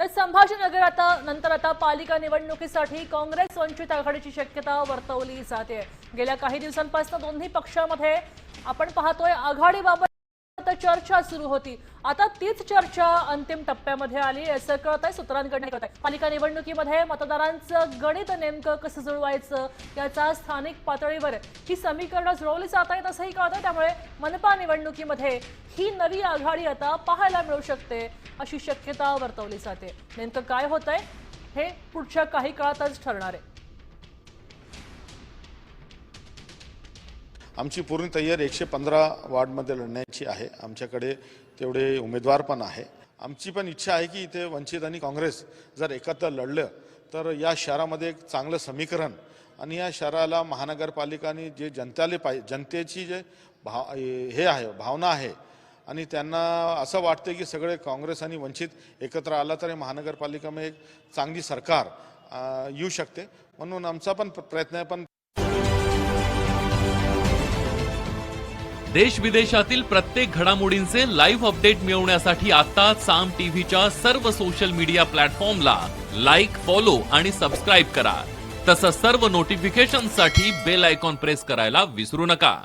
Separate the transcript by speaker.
Speaker 1: तर संभाजीनगर आता नंतर आता पालिका निवडणुकीसाठी काँग्रेस वंचित आघाडीची शक्यता वर्तवली जाते. गेल्या काही दिवसांपासून दोन्ही पक्षामध्ये आपण पाहतोय आघाडीबाबत चर्चा सुरू होती. आता तीच चर्चा अंतिम टप्प्यामध्ये आली. असं कळत आहे सूत्रांकडनं कळत आहे पालिका निवडणुकीमध्ये मतदारांचं गणित नेमकं कसं जुळवायचं याचा स्थानिक पातळीवर ही समीकरणं जुळवली जात आहेत असंही कळत आहे त्यामुळे मनपा निवडणुकीमध्ये ही नवी आघाडी आता पाहायला मिळू शकते. अशी शक्यता वर्तवली जाते. नेमकं काय होत आहे हे पुढच्या काही काळातच ठरणार आहे.
Speaker 2: आमची पूर्ण तयारी एकशे पंधरा वार्डमध्ये लढण्याची आहे. आमच्याकडे तेवढे उमेदवार पण आहे. आमची पण इच्छा आहे की इथे वंचित आणि काँग्रेस जर एकत्र लढलं तर या शहरामध्ये एक चांगलं समीकरण आणि या शहराला महानगरपालिकाने जे जनताले पाहिजे जनतेची जे भाव हे आहे भावना आहे आणि त्यांना असं वाटतं की सगळे काँग्रेस आणि वंचित एकत्र आला तर महानगरपालिकामध्ये एक चांगली सरकार येऊ शकते. म्हणून आमचा पण प्रयत्न आहे पण
Speaker 3: देश विदेशातील प्रत्येक घडामोडींचे लाईव्ह अपडेट मिळवण्यासाठी आता साम टीव्हीच्या सर्व सोशल मीडिया प्लॅटफॉर्मला लाईक फॉलो आणि सबस्क्राईब करा. तसंच सर्व नोटिफिकेशनसाठी बेल आयकॉन प्रेस करायला विसरू नका.